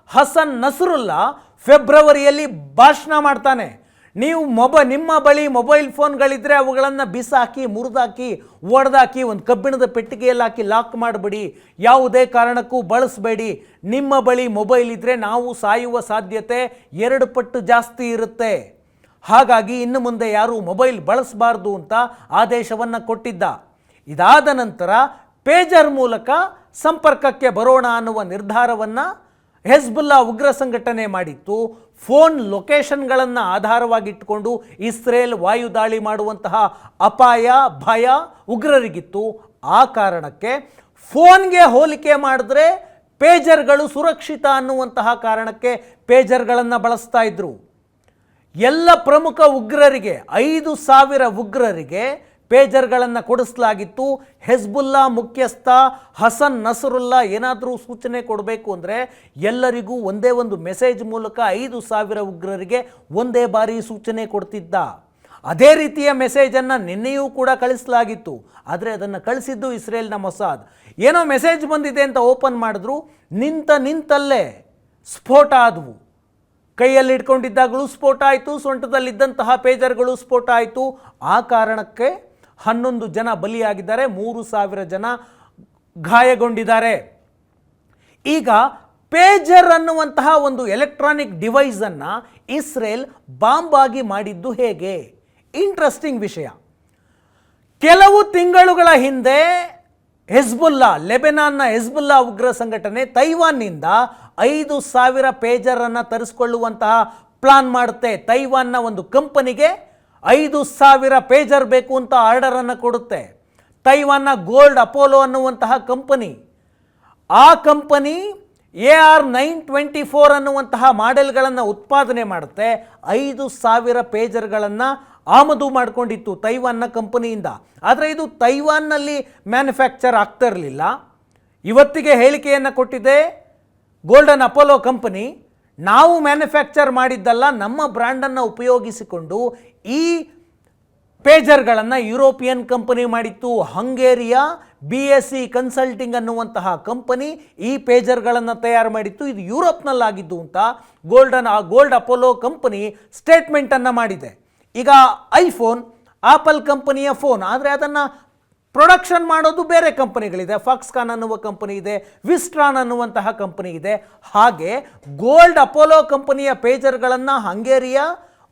Speaker 1: ಹಸನ್ ನಸರುಲ್ಲಾ ಫೆಬ್ರವರಿಯಲ್ಲಿ ಭಾಷಣ ಮಾಡ್ತಾನೆ. ನೀವು ಮೊಬ, ನಿಮ್ಮ ಬಳಿ ಮೊಬೈಲ್ ಫೋನ್ಗಳಿದ್ರೆ ಅವುಗಳನ್ನು ಬಿಸಾಕಿ, ಮುರಿದಾಕಿ, ಒಡೆದಾಕಿ, ಒಂದು ಕಬ್ಬಿಣದ ಪೆಟ್ಟಿಗೆಯಲ್ಲಿ ಹಾಕಿ ಲಾಕ್ ಮಾಡಿಬಿಡಿ. ಯಾವುದೇ ಕಾರಣಕ್ಕೂ ಬಳಸಬೇಡಿ. ನಿಮ್ಮ ಬಳಿ ಮೊಬೈಲ್ ಇದ್ದರೆ ನಾವು ಸಾಯುವ ಸಾಧ್ಯತೆ ಎರಡು ಪಟ್ಟು ಜಾಸ್ತಿ ಇರುತ್ತೆ. ಹಾಗಾಗಿ ಇನ್ನು ಮುಂದೆ ಯಾರೂ ಮೊಬೈಲ್ ಬಳಸಬಾರ್ದು ಅಂತ ಆದೇಶವನ್ನು ಕೊಟ್ಟಿದ್ದ. ಇದಾದ ನಂತರ ಪೇಜರ್ ಮೂಲಕ ಸಂಪರ್ಕಕ್ಕೆ ಬರೋಣ ಅನ್ನುವ ನಿರ್ಧಾರವನ್ನು ಹೆಜ್ಬುಲ್ಲಾ ಉಗ್ರ ಸಂಘಟನೆ ಮಾಡಿತ್ತು. ಫೋನ್ ಲೊಕೇಶನ್ಗಳನ್ನು ಆಧಾರವಾಗಿಟ್ಟುಕೊಂಡು ಇಸ್ರೇಲ್ ವಾಯುದಾಳಿ ಮಾಡುವಂತಹ ಅಪಾಯ, ಭಯ ಉಗ್ರರಿಗಿತ್ತು. ಆ ಕಾರಣಕ್ಕೆ ಫೋನ್ಗೆ ಹೋಲಿಕೆ ಮಾಡಿದ್ರೆ ಪೇಜರ್ಗಳು ಸುರಕ್ಷಿತ ಅನ್ನುವಂತಹ ಕಾರಣಕ್ಕೆ ಪೇಜರ್ಗಳನ್ನು ಬಳಸ್ತಾ ಇದ್ರು. ಎಲ್ಲ ಪ್ರಮುಖ ಉಗ್ರರಿಗೆ, ಐದು ಸಾವಿರ ಉಗ್ರರಿಗೆ ಪೇಜರ್ಗಳನ್ನು ಕೊಡಿಸ್ಲಾಗಿತ್ತು. ಹೆಜ್ಬುಲ್ಲಾ ಮುಖ್ಯಸ್ಥ ಹಸನ್ ನಸರುಲ್ಲಾ ಏನಾದರೂ ಸೂಚನೆ ಕೊಡಬೇಕು ಅಂದರೆ ಎಲ್ಲರಿಗೂ ಒಂದೇ ಒಂದು ಮೆಸೇಜ್ ಮೂಲಕ ಐದು ಸಾವಿರ ಉಗ್ರರಿಗೆ ಒಂದೇ ಬಾರಿ ಸೂಚನೆ ಕೊಡ್ತಿದ್ದ. ಅದೇ ರೀತಿಯ ಮೆಸೇಜನ್ನು ನಿನ್ನೆಯೂ ಕೂಡ ಕಳಿಸಲಾಗಿತ್ತು. ಆದರೆ ಅದನ್ನು ಕಳಿಸಿದ್ದು ಇಸ್ರೇಲ್ನ ಮೊಸಾದ್. ಏನೋ ಮೆಸೇಜ್ ಬಂದಿದೆ ಅಂತ ಓಪನ್ ಮಾಡಿದ್ರು. ನಿಂತ ನಿಂತಲ್ಲೇ ಸ್ಫೋಟ ಆದವು. ಕೈಯಲ್ಲಿ ಇಟ್ಕೊಂಡಿದ್ದಾಗಲೂ ಸ್ಫೋಟ ಆಯಿತು, ಸೊಂಟದಲ್ಲಿದ್ದಂತಹ ಪೇಜರ್ಗಳು ಸ್ಫೋಟ ಆಯಿತು. ಆ ಕಾರಣಕ್ಕೆ ಹನ್ನೊಂದು ಜನ ಬಲಿಯಾಗಿದ್ದಾರೆ, ಮೂರು ಸಾವಿರ ಜನ ಗಾಯಗೊಂಡಿದ್ದಾರೆ. ಈಗ ಪೇಜರ್ ಅನ್ನುವಂತಹ ಒಂದು ಎಲೆಕ್ಟ್ರಾನಿಕ್ ಡಿವೈಸನ್ನು ಇಸ್ರೇಲ್ ಬಾಂಬ್ ಆಗಿ ಮಾಡಿದ್ದು ಹೇಗೆ? ಇಂಟ್ರೆಸ್ಟಿಂಗ್ ವಿಷಯ. ಕೆಲವು ತಿಂಗಳುಗಳ ಹಿಂದೆ ಹೆಜ್ಬುಲ್ಲಾ, ಲೆಬೆನಾನ್ನ ಹೆಜ್ಬುಲ್ಲಾ ಉಗ್ರ ಸಂಘಟನೆ ತೈವಾನ್ನಿಂದ ಐದು ಸಾವಿರ ಪೇಜರನ್ನು ತರಿಸ್ಕೊಳ್ಳುವಂತಹ ಪ್ಲಾನ್ ಮಾಡುತ್ತೆ. ತೈವಾನ್ನ ಒಂದು ಕಂಪನಿಗೆ ಐದು ಸಾವಿರ ಪೇಜರ್ ಬೇಕು ಅಂತ ಆರ್ಡರನ್ನು ಕೊಡುತ್ತೆ. ತೈವಾನ್ನ ಗೋಲ್ಡ್ ಅಪೋಲೋ ಅನ್ನುವಂತಹ ಕಂಪನಿ. ಆ company A R nine twenty four ಅನ್ನುವಂತಹ ಮಾಡೆಲ್ಗಳನ್ನು ಉತ್ಪಾದನೆ ಮಾಡುತ್ತೆ. ಐದು ಸಾವಿರ ಪೇಜರ್ಗಳನ್ನು ಆಮದು ಮಾಡಿಕೊಂಡಿತ್ತು ತೈವಾನ್ನ ಕಂಪನಿಯಿಂದ. ಆದರೆ ಇದು ತೈವಾನ್ನಲ್ಲಿ ಮ್ಯಾನುಫ್ಯಾಕ್ಚರ್ ಆಗ್ತಾ ಇರಲಿಲ್ಲ. ಇವತ್ತಿಗೆ ಹೇಳಿಕೆಯನ್ನು ಕೊಟ್ಟಿದೆ ಗೋಲ್ಡನ್ ಅಪೋಲೋ ಕಂಪನಿ. ನಾವು ಮ್ಯಾನುಫ್ಯಾಕ್ಚರ್ ಮಾಡಿದ್ದಲ್ಲ, ನಮ್ಮ ಬ್ರ್ಯಾಂಡನ್ನು ಉಪಯೋಗಿಸಿಕೊಂಡು ಈ ಪೇಜರ್ಗಳನ್ನು ಯುರೋಪಿಯನ್ ಕಂಪನಿ ಮಾಡಿತ್ತು. ಹಂಗೇರಿಯ ಬಿ ಎಸ್ ಸಿ ಕನ್ಸಲ್ಟಿಂಗ್ ಅನ್ನುವಂತಹ ಕಂಪನಿ ಈ ಪೇಜರ್ಗಳನ್ನು ತಯಾರು ಮಾಡಿತ್ತು. ಇದು ಯುರೋಪ್ನಲ್ಲಾಗಿದ್ದು ಅಂತ ಗೋಲ್ಡನ್, ಆ ಗೋಲ್ಡ್ ಅಪೋಲೋ ಕಂಪನಿ ಸ್ಟೇಟ್ಮೆಂಟನ್ನು ಮಾಡಿದೆ. ಈಗ ಐಫೋನ್, ಆಪಲ್ ಕಂಪನಿಯ ಫೋನ್, ಆದರೆ ಅದನ್ನು ಪ್ರೊಡಕ್ಷನ್ ಮಾಡೋದು ಬೇರೆ ಕಂಪನಿಗಳಿದೆ. ಫಾಕ್ಸ್ಕಾನ್ ಅನ್ನುವ ಕಂಪನಿ ಇದೆ. ವಿಸ್ಟ್ರಾನ್ ಅನ್ನುವಂತಹ ಕಂಪನಿ ಇದೆ. ಹಾಗೆ ಗೋಲ್ಡ್ ಅಪೋಲೋ ಕಂಪನಿಯ ಪೇಜರ್ಗಳನ್ನು ಹಂಗೇರಿಯ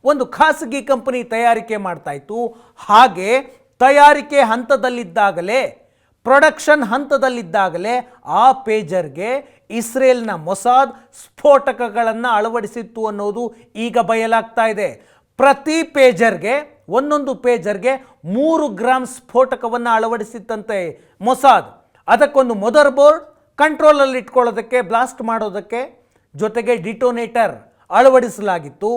Speaker 1: ಒಂದು ಖಾಸಗಿ ಕಂಪನಿ ತಯಾರಿಕೆ ಮಾಡ್ತಾ ಇತ್ತು. ಹಾಗೆ ತಯಾರಿಕೆ ಹಂತದಲ್ಲಿದ್ದಾಗಲೇ ಪ್ರೊಡಕ್ಷನ್ ಹಂತದಲ್ಲಿದ್ದಾಗಲೇ ಆ ಪೇಜರ್ಗೆ ಇಸ್ರೇಲ್ನ ಮೊಸಾದ್ ಸ್ಫೋಟಕಗಳನ್ನು ಅಳವಡಿಸಿತ್ತು ಅನ್ನೋದು ಈಗ ಬಯಲಾಗ್ತಾ ಇದೆ. ಪ್ರತಿ ಪೇಜರ್ಗೆ ಒಂದೊಂದು ಪೇಜರ್ಗೆ ಮೂರು ಗ್ರಾಮ್ ಸ್ಫೋಟಕವನ್ನು ಅಳವಡಿಸಿತ್ತಂತೆ ಮೊಸಾದ್. ಅದಕ್ಕೊಂದು ಮೊದರ್ ಬೋರ್ಡ್ ಕಂಟ್ರೋಲಲ್ಲಿ ಇಟ್ಕೊಳ್ಳೋದಕ್ಕೆ, ಬ್ಲಾಸ್ಟ್ ಮಾಡೋದಕ್ಕೆ ಜೊತೆಗೆ ಡಿಟೋನೇಟರ್ ಅಳವಡಿಸಲಾಗಿತ್ತು.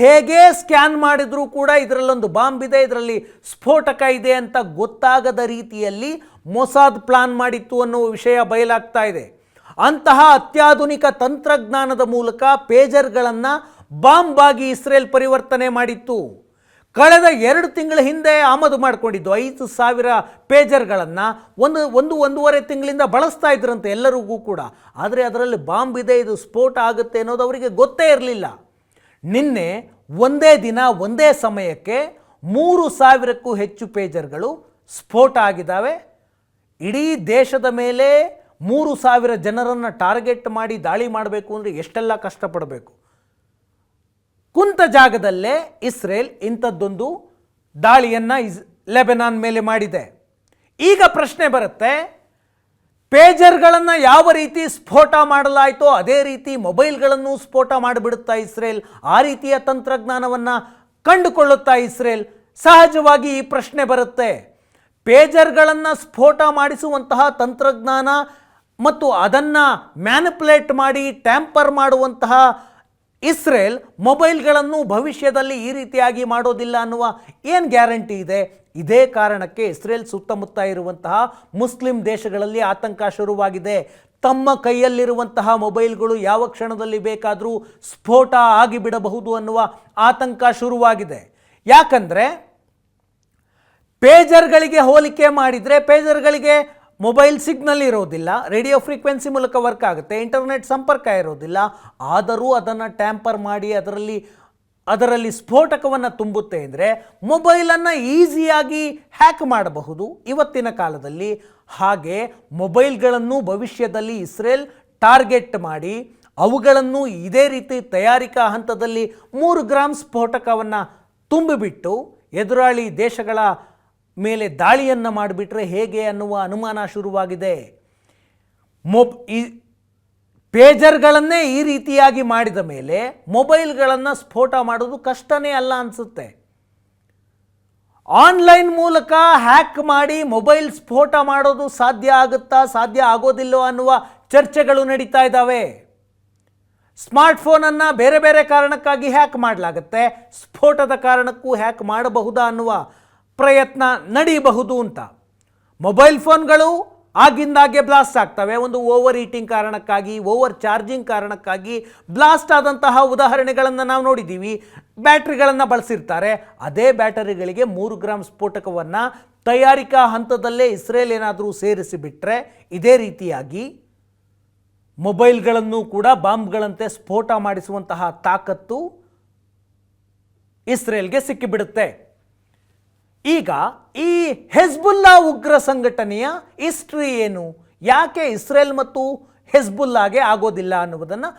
Speaker 1: ಹೇಗೆ ಸ್ಕ್ಯಾನ್ ಮಾಡಿದರೂ ಕೂಡ ಇದರಲ್ಲೊಂದು ಬಾಂಬ್ ಇದೆ, ಇದರಲ್ಲಿ ಸ್ಫೋಟಕ ಇದೆ ಅಂತ ಗೊತ್ತಾಗದ ರೀತಿಯಲ್ಲಿ ಮೊಸಾದ್ ಪ್ಲಾನ್ ಮಾಡಿತ್ತು ಅನ್ನುವ ವಿಷಯ ಬಯಲಾಗ್ತಾ ಇದೆ. ಅಂತಹ ಅತ್ಯಾಧುನಿಕ ತಂತ್ರಜ್ಞಾನದ ಮೂಲಕ ಪೇಜರ್ಗಳನ್ನು ಬಾಂಬ್ ಆಗಿ ಇಸ್ರೇಲ್ ಪರಿವರ್ತನೆ ಮಾಡಿತ್ತು. ಕಳೆದ ಎರಡು ತಿಂಗಳ ಹಿಂದೆ ಆಮದು ಮಾಡಿಕೊಂಡಿದ್ದು ಐದು ಸಾವಿರ ಪೇಜರ್ಗಳನ್ನು ಒಂದು ಒಂದು, ಒಂದೂವರೆ ತಿಂಗಳಿಂದ ಬಳಸ್ತಾ ಇದ್ರಂತೆ ಎಲ್ಲರಿಗೂ ಕೂಡ. ಆದರೆ ಅದರಲ್ಲಿ ಬಾಂಬ್ ಇದೆ, ಇದು ಸ್ಫೋಟ ಆಗುತ್ತೆ ಅನ್ನೋದು ಅವರಿಗೆ ಗೊತ್ತೇ ಇರಲಿಲ್ಲ. ನಿನ್ನೆ ಒಂದೇ ದಿನ, ಒಂದೇ ಸಮಯಕ್ಕೆ ಮೂರು ಸಾವಿರಕ್ಕೂ ಹೆಚ್ಚು ಪೇಜರ್ಗಳು ಸ್ಫೋಟ ಆಗಿದ್ದಾವೆ. ಇಡೀ ದೇಶದ ಮೇಲೆ ಮೂರು ಸಾವಿರ ಜನರನ್ನು ಟಾರ್ಗೆಟ್ ಮಾಡಿ ದಾಳಿ ಮಾಡಬೇಕು ಅಂದರೆ ಎಷ್ಟೆಲ್ಲ ಕಷ್ಟಪಡಬೇಕು. ಕುಂತ ಜಾಗದಲ್ಲೇ ಇಸ್ರೇಲ್ ಇಂಥದ್ದೊಂದು ದಾಳಿಯನ್ನು ಇಸ್, ಲೆಬೆನಾನ್ ಮೇಲೆ ಮಾಡಿದೆ. ಈಗ ಪ್ರಶ್ನೆ ಬರುತ್ತೆ, ಪೇಜರ್ಗಳನ್ನು ಯಾವ ರೀತಿ ಸ್ಫೋಟ ಮಾಡಲಾಯಿತೋ ಅದೇ ರೀತಿ ಮೊಬೈಲ್ಗಳನ್ನು ಸ್ಫೋಟ ಮಾಡಿಬಿಡುತ್ತಾ ಇಸ್ರೇಲ್, ಆ ರೀತಿಯ ತಂತ್ರಜ್ಞಾನವನ್ನು ಕಂಡುಕೊಳ್ಳುತ್ತಾ ಇಸ್ರೇಲ್? ಸಹಜವಾಗಿ ಈ ಪ್ರಶ್ನೆ ಬರುತ್ತೆ. ಪೇಜರ್ಗಳನ್ನು ಸ್ಫೋಟ ಮಾಡಿಸುವಂತಹ ತಂತ್ರಜ್ಞಾನ ಮತ್ತು ಅದನ್ನು ಮ್ಯಾನಿಪುಲೇಟ್ ಮಾಡಿ, ಟ್ಯಾಂಪರ್ ಮಾಡುವಂತಹ ಇಸ್ರೇಲ್ ಮೊಬೈಲ್ಗಳನ್ನು ಭವಿಷ್ಯದಲ್ಲಿ ಈ ರೀತಿಯಾಗಿ ಮಾಡೋದಿಲ್ಲ ಅನ್ನುವ ಏನು ಗ್ಯಾರಂಟಿ ಇದೆ? ಇದೇ ಕಾರಣಕ್ಕೆ ಇಸ್ರೇಲ್ ಸುತ್ತಮುತ್ತ ಇರುವಂತಹ ಮುಸ್ಲಿಂ ದೇಶಗಳಲ್ಲಿ ಆತಂಕ ಶುರುವಾಗಿದೆ. ತಮ್ಮ ಕೈಯಲ್ಲಿರುವಂತಹ ಮೊಬೈಲ್ಗಳು ಯಾವ ಕ್ಷಣದಲ್ಲಿ ಬೇಕಾದರೂ ಸ್ಫೋಟ ಆಗಿಬಿಡಬಹುದು ಅನ್ನುವ ಆತಂಕ ಶುರುವಾಗಿದೆ. ಯಾಕಂದರೆ ಪೇಜರ್ಗಳಿಗೆ ಹೋಲಿಕೆ ಮಾಡಿದರೆ ಪೇಜರ್ಗಳಿಗೆ ಮೊಬೈಲ್ ಸಿಗ್ನಲ್ ಇರೋದಿಲ್ಲ, ರೇಡಿಯೋ ಫ್ರೀಕ್ವೆನ್ಸಿ ಮೂಲಕ ವರ್ಕ್ ಆಗುತ್ತೆ, ಇಂಟರ್ನೆಟ್ ಸಂಪರ್ಕ ಇರೋದಿಲ್ಲ, ಆದರೂ ಅದನ್ನು ಟ್ಯಾಂಪರ್ ಮಾಡಿ ಅದರಲ್ಲಿ ಅದರಲ್ಲಿ ಸ್ಫೋಟಕವನ್ನು ತುಂಬುತ್ತೆ ಅಂದರೆ ಮೊಬೈಲನ್ನು ಈಸಿಯಾಗಿ ಹ್ಯಾಕ್ ಮಾಡಬಹುದು. ಇವತ್ತಿನ ಕಾಲದಲ್ಲಿ ಹಾಗೆ ಮೊಬೈಲ್ಗಳನ್ನು ಭವಿಷ್ಯದಲ್ಲಿ ಇಸ್ರೇಲ್ ಟಾರ್ಗೆಟ್ ಮಾಡಿ, ಅವುಗಳನ್ನು ಇದೇ ರೀತಿ ತಯಾರಿಕಾ ಹಂತದಲ್ಲಿ ಮೂರು ಗ್ರಾಮ್ ಸ್ಫೋಟಕವನ್ನು ತುಂಬಿಬಿಟ್ಟು, ಎದುರಾಳಿ ದೇಶಗಳ ಮೇಲೆ ದಾಳಿಯನ್ನು ಮಾಡಿಬಿಟ್ರೆ ಹೇಗೆ ಅನ್ನುವ ಅನುಮಾನ ಶುರುವಾಗಿದೆ. ಮೊಬ್ ಈ ಪೇಜರ್ಗಳನ್ನೇ ಈ ರೀತಿಯಾಗಿ ಮಾಡಿದ ಮೇಲೆ ಮೊಬೈಲ್ಗಳನ್ನು ಸ್ಫೋಟ ಮಾಡೋದು ಕಷ್ಟನೇ ಅಲ್ಲ ಅನಿಸುತ್ತೆ. ಆನ್ಲೈನ್ ಮೂಲಕ ಹ್ಯಾಕ್ ಮಾಡಿ ಮೊಬೈಲ್ ಸ್ಫೋಟ ಮಾಡೋದು ಸಾಧ್ಯ ಆಗುತ್ತಾ ಸಾಧ್ಯ ಆಗೋದಿಲ್ಲೋ ಅನ್ನುವ ಚರ್ಚೆಗಳು ನಡೀತಾ ಇದ್ದಾವೆ. ಸ್ಮಾರ್ಟ್ಫೋನನ್ನು ಬೇರೆ ಬೇರೆ ಕಾರಣಕ್ಕಾಗಿ ಹ್ಯಾಕ್ ಮಾಡಲಾಗುತ್ತೆ. ಸ್ಫೋಟದ ಕಾರಣಕ್ಕೂ ಹ್ಯಾಕ್ ಮಾಡಬಹುದಾ ಅನ್ನುವ ಪ್ರಯತ್ನ ನಡೀಬಹುದು ಅಂತ. ಮೊಬೈಲ್ ಫೋನ್ಗಳು ಆಗಿಂದಾಗೆ ಬ್ಲಾಸ್ಟ್ ಆಗ್ತವೆ. ಒಂದು ಓವರ್ ಈಟಿಂಗ್ ಕಾರಣಕ್ಕಾಗಿ ಓವರ್ ಚಾರ್ಜಿಂಗ್ ಕಾರಣಕ್ಕಾಗಿ ಬ್ಲಾಸ್ಟ್ ಆದಂತಹ ಉದಾಹರಣೆಗಳನ್ನು ನಾವು ನೋಡಿದ್ದೀವಿ. ಬ್ಯಾಟ್ರಿಗಳನ್ನು ಬಳಸಿರ್ತಾರೆ. ಅದೇ ಬ್ಯಾಟರಿಗಳಿಗೆ ಮೂರು ಗ್ರಾಮ್ ಸ್ಫೋಟಕವನ್ನು ತಯಾರಿಕಾ ಹಂತದಲ್ಲೇ ಇಸ್ರೇಲ್ ಏನಾದರೂ ಸೇರಿಸಿಬಿಟ್ರೆ ಇದೇ ರೀತಿಯಾಗಿ ಮೊಬೈಲ್ಗಳನ್ನು ಕೂಡ ಬಾಂಬ್ಗಳಂತೆ ಸ್ಫೋಟ ಮಾಡಿಸುವಂತಹ ತಾಕತ್ತು ಇಸ್ರೇಲ್ಗೆ ಸಿಕ್ಕಿಬಿಡುತ್ತೆ. ಈಗ ಈ ಹೆಜ್ಬುಲ್ಲಾ ಉಗ್ರ ಸಂಘಟನೆಯ ಹಿಸ್ಟ್ರಿ ಏನು? ಯಾಕೆ ಇಸ್ರೇಲ್ ಮತ್ತು ಹೆಜ್ಬುಲ್ಲಾಗೆ ಆಗೋದಿಲ್ಲ ಅನ್ನುವುದನ್ನು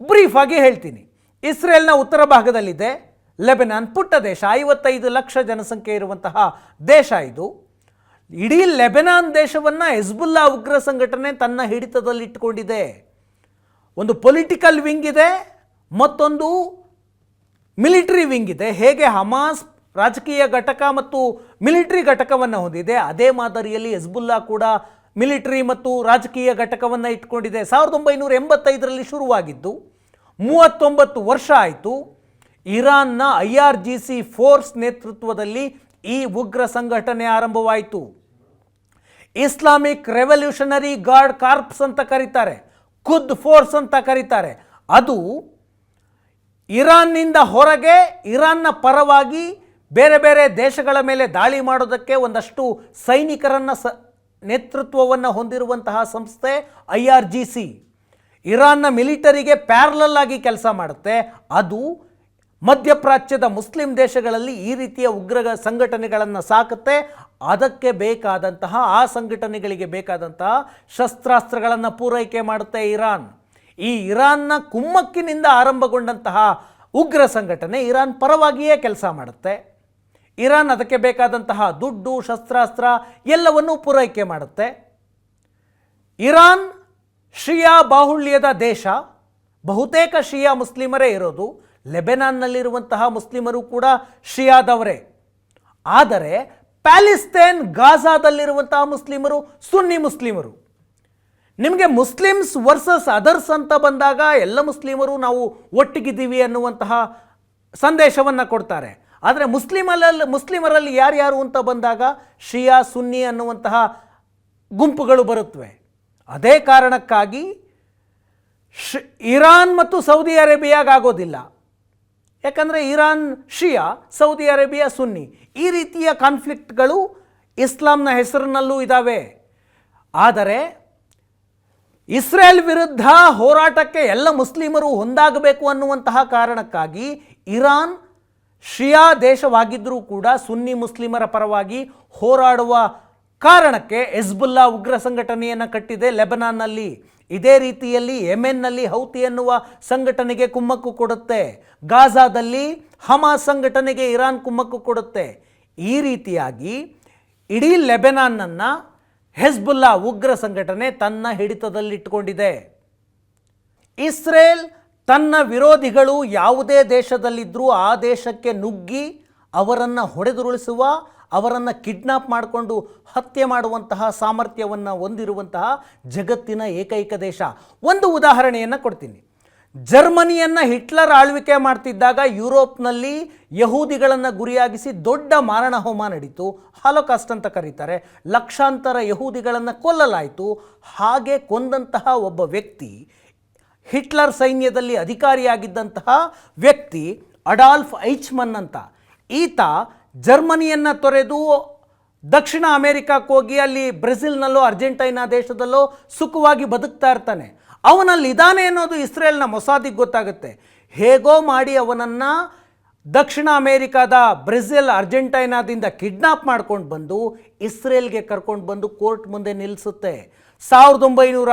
Speaker 1: ಬ್ರೀಫ್ ಆಗಿ ಹೇಳ್ತೀನಿ. ಇಸ್ರೇಲ್ನ ಉತ್ತರ ಭಾಗದಲ್ಲಿದೆ, ಲೆಬೆನಾನ್ ಪುಟ್ಟ ದೇಶ, ಐವತ್ತೈದು ಲಕ್ಷ ಜನಸಂಖ್ಯೆ ಇರುವಂತಹ ದೇಶ ಇದು. ಇಡೀ ಲೆಬೆನಾನ್ ದೇಶವನ್ನು ಹೆಜ್ಬುಲ್ಲಾ ಉಗ್ರ ಸಂಘಟನೆ ತನ್ನ ಹಿಡಿತದಲ್ಲಿಟ್ಟುಕೊಂಡಿದೆ ಒಂದು ಪೊಲಿಟಿಕಲ್ ವಿಂಗ್ ಇದೆ, ಮತ್ತೊಂದು ಮಿಲಿಟರಿ ವಿಂಗ್ ಇದೆ. ಹೇಗೆ ಹಮಾಸ್ ರಾಜಕೀಯ ಘಟಕ ಮತ್ತು ಮಿಲಿಟರಿ ಘಟಕವನ್ನು ಹೊಂದಿದೆ. ಅದೇ ಮಾದರಿಯಲ್ಲಿ ಹೆಜ್ಬುಲ್ಲಾ ಕೂಡ ಮಿಲಿಟರಿ ಮತ್ತು ರಾಜಕೀಯ ಘಟಕವನ್ನು ಇಟ್ಕೊಂಡಿದೆ. ಸಾವಿರದ ಒಂಬೈನೂರ ಎಂಬತ್ತೈದರಲ್ಲಿ ಶುರುವಾಗಿದ್ದು, ಮೂವತ್ತೊಂಬತ್ತು ವರ್ಷ ಆಯಿತು. ಇರಾನ್ನ I R G C force ನೇತೃತ್ವದಲ್ಲಿ ಈ ಉಗ್ರ ಸಂಘಟನೆ ಆರಂಭವಾಯಿತು. ಇಸ್ಲಾಮಿಕ್ ರೆವಲ್ಯೂಷನರಿ ಗಾರ್ಡ್ ಕಾರ್ಪ್ಸ್ ಅಂತ ಕರೀತಾರೆ, ಖುದ್ ಫೋರ್ಸ್ ಅಂತ ಕರೀತಾರೆ. ಅದು ಇರಾನ್ನಿಂದ ಹೊರಗೆ ಇರಾನ್ನ ಪರವಾಗಿ ಬೇರೆ ಬೇರೆ ದೇಶಗಳ ಮೇಲೆ ದಾಳಿ ಮಾಡೋದಕ್ಕೆ ಒಂದಷ್ಟು ಸೈನಿಕರನ್ನು ಸ, ನೇತೃತ್ವವನ್ನು ಹೊಂದಿರುವಂತಹ ಸಂಸ್ಥೆ ಐ ಆರ್ ಜಿ ಸಿ. ಇರಾನ್ನ ಮಿಲಿಟರಿಗೆ ಪ್ಯಾರಲಲ್ ಆಗಿ ಕೆಲಸ ಮಾಡುತ್ತೆ. ಅದು ಮಧ್ಯಪ್ರಾಚ್ಯದ ಮುಸ್ಲಿಂ ದೇಶಗಳಲ್ಲಿ ಈ ರೀತಿಯ ಉಗ್ರ ಸಂಘಟನೆಗಳನ್ನು ಸಾಕುತ್ತೆ. ಅದಕ್ಕೆ ಬೇಕಾದಂತಹ, ಆ ಸಂಘಟನೆಗಳಿಗೆ ಬೇಕಾದಂತಹ ಶಸ್ತ್ರಾಸ್ತ್ರಗಳನ್ನು ಪೂರೈಕೆ ಮಾಡುತ್ತೆ ಇರಾನ್. ಈ ಇರಾನ್ನ ಕುಮ್ಮಕ್ಕಿನಿಂದ ಆರಂಭಗೊಂಡಂತಹ ಉಗ್ರ ಸಂಘಟನೆ ಇರಾನ್ ಪರವಾಗಿಯೇ ಕೆಲಸ ಮಾಡುತ್ತೆ. ಇರಾನ್ ಅದಕ್ಕೆ ಬೇಕಾದಂತಹ ದುಡ್ಡು, ಶಸ್ತ್ರಾಸ್ತ್ರ ಎಲ್ಲವನ್ನೂ ಪೂರೈಕೆ ಮಾಡುತ್ತೆ. ಇರಾನ್ ಶಿಯಾ ಬಾಹುಳ್ಯದ ದೇಶ, ಬಹುತೇಕ ಶಿಯಾ ಮುಸ್ಲಿಮರೇ ಇರೋದು. ಲೆಬೆನಾನ್ನಲ್ಲಿರುವಂತಹ ಮುಸ್ಲಿಮರು ಕೂಡ ಶಿಯಾದವರೇ. ಆದರೆ ಪ್ಯಾಲಿಸ್ತೇನ್, ಗಾಜಾದಲ್ಲಿರುವಂತಹ ಮುಸ್ಲಿಮರು ಸುನ್ನಿ ಮುಸ್ಲಿಮರು. ನಿಮಗೆ ಮುಸ್ಲಿಮ್ಸ್ ವರ್ಸಸ್ ಅದರ್ಸ್ ಅಂತ ಬಂದಾಗ ಎಲ್ಲ ಮುಸ್ಲಿಮರು ನಾವು ಒಟ್ಟಿಗಿದ್ದೀವಿ ಅನ್ನುವಂತಹ ಸಂದೇಶವನ್ನು ಕೊಡ್ತಾರೆ. ಆದರೆ ಮುಸ್ಲಿಮಲ್ಲಿ, ಮುಸ್ಲಿಮರಲ್ಲಿ ಯಾರ್ಯಾರು ಅಂತ ಬಂದಾಗ ಶಿಯಾ, ಸುನ್ನಿ ಅನ್ನುವಂತಹ ಗುಂಪುಗಳು ಬರುತ್ತವೆ ಅದೇ ಕಾರಣಕ್ಕಾಗಿ ಶ್, ಇರಾನ್ ಮತ್ತು ಸೌದಿ ಅರೇಬಿಯಾಗೋದಿಲ್ಲ ಯಾಕಂದರೆ ಇರಾನ್ ಶಿಯಾ, ಸೌದಿ ಅರೇಬಿಯಾ, ಸುನ್ನಿ ಈ ರೀತಿಯ ಕಾನ್ಫ್ಲಿಕ್ಟ್ಗಳು ಇಸ್ಲಾಂನ ಹೆಸರಿನಲ್ಲೂ ಇದ್ದಾವೆ ಆದರೆ ಇಸ್ರೇಲ್ ವಿರುದ್ಧ ಹೋರಾಟಕ್ಕೆ ಎಲ್ಲ ಮುಸ್ಲಿಮರು ಒಂದಾಗಬೇಕು ಅನ್ನುವಂತಹ ಕಾರಣಕ್ಕಾಗಿ ಇರಾನ್ ಶಿಯಾ ದೇಶವಾಗಿದ್ದರೂ ಕೂಡ ಸುನ್ನಿ ಮುಸ್ಲಿಮರ ಪರವಾಗಿ ಹೋರಾಡುವ ಕಾರಣಕ್ಕೆ ಹೆಜ್ಬುಲ್ಲಾ ಉಗ್ರ ಸಂಘಟನೆಯನ್ನು ಕಟ್ಟಿದೆ ಲೆಬನಾನ್ನಲ್ಲಿ. ಇದೇ ರೀತಿಯಲ್ಲಿ ಯೆಮೆನ್ನಲ್ಲಿ ಹೌತಿ ಎನ್ನುವ ಸಂಘಟನೆಗೆ ಕುಮ್ಮಕ್ಕು ಕೊಡುತ್ತೆ. ಗಾಜಾದಲ್ಲಿ ಹಮಾಸ್ ಸಂಘಟನೆಗೆ ಇರಾನ್ ಕುಮ್ಮಕ್ಕು ಕೊಡುತ್ತೆ. ಈ ರೀತಿಯಾಗಿ ಇಡೀ ಲೆಬೆನಾನನ್ನು ಹೆಜ್ಬುಲ್ಲಾ ಉಗ್ರ ಸಂಘಟನೆ ತನ್ನ ಹಿಡಿತದಲ್ಲಿಟ್ಟುಕೊಂಡಿದೆ ಇಸ್ರೇಲ್ ತನ್ನ ವಿರೋಧಿಗಳು ಯಾವುದೇ ದೇಶದಲ್ಲಿದ್ದರೂ ಆ ದೇಶಕ್ಕೆ ನುಗ್ಗಿ ಅವರನ್ನು ಹೊಡೆದುರುಳಿಸುವ, ಅವರನ್ನು ಕಿಡ್ನಾಪ್ ಮಾಡಿಕೊಂಡು ಹತ್ಯೆ ಮಾಡುವಂತಹ ಸಾಮರ್ಥ್ಯವನ್ನು ಹೊಂದಿರುವಂತಹ ಜಗತ್ತಿನ ಏಕೈಕ ದೇಶ. ಒಂದು ಉದಾಹರಣೆಯನ್ನು ಕೊಡ್ತೀನಿ. ಜರ್ಮನಿಯನ್ನು ಹಿಟ್ಲರ್ ಆಳ್ವಿಕೆ ಮಾಡ್ತಿದ್ದಾಗ ಯುರೋಪ್ನಲ್ಲಿ ಯಹೂದಿಗಳನ್ನು ಗುರಿಯಾಗಿಸಿ ದೊಡ್ಡ ಮಾರಣ ಹೋಮ ನಡೀತು. ಹಾಲೋಕಾಸ್ಟ್ ಅಂತ ಕರೀತಾರೆ. ಲಕ್ಷಾಂತರ ಯಹೂದಿಗಳನ್ನು ಕೊಲ್ಲಲಾಯಿತು. ಹಾಗೆ ಕೊಂದಂತಹ ಒಬ್ಬ ವ್ಯಕ್ತಿ ಹಿಟ್ಲರ್ ಸೈನ್ಯದಲ್ಲಿ ಅಧಿಕಾರಿಯಾಗಿದ್ದಂತಹ ವ್ಯಕ್ತಿ ಅಡಾಲ್ಫ್ ಐಚ್ಮನ್ ಅಂತ. ಈತ ಜರ್ಮನಿಯನ್ನು ತೊರೆದು ದಕ್ಷಿಣ ಅಮೆರಿಕಕ್ಕೆ ಹೋಗಿ ಅಲ್ಲಿ ಬ್ರೆಜಿಲ್ನಲ್ಲೋ ಅರ್ಜೆಂಟೈನಾ ದೇಶದಲ್ಲೋ ಸುಖವಾಗಿ ಬದುಕ್ತಾ ಇರ್ತಾನೆ. ಅವನಲ್ಲಿ ಅನ್ನೋದು ಇಸ್ರೇಲ್ನ ಮೊಸಾದಿಗೆ ಗೊತ್ತಾಗುತ್ತೆ. ಹೇಗೋ ಮಾಡಿ ಅವನನ್ನು ದಕ್ಷಿಣ ಅಮೇರಿಕಾದ ಬ್ರೆಜಿಲ್, ಅರ್ಜೆಂಟೈನಾದಿಂದ ಕಿಡ್ನಾಪ್ ಮಾಡ್ಕೊಂಡು ಬಂದು ಇಸ್ರೇಲ್ಗೆ ಕರ್ಕೊಂಡು ಬಂದು ಕೋರ್ಟ್ ಮುಂದೆ ನಿಲ್ಲಿಸುತ್ತೆ ಸಾವಿರದ ಒಂಬೈನೂರ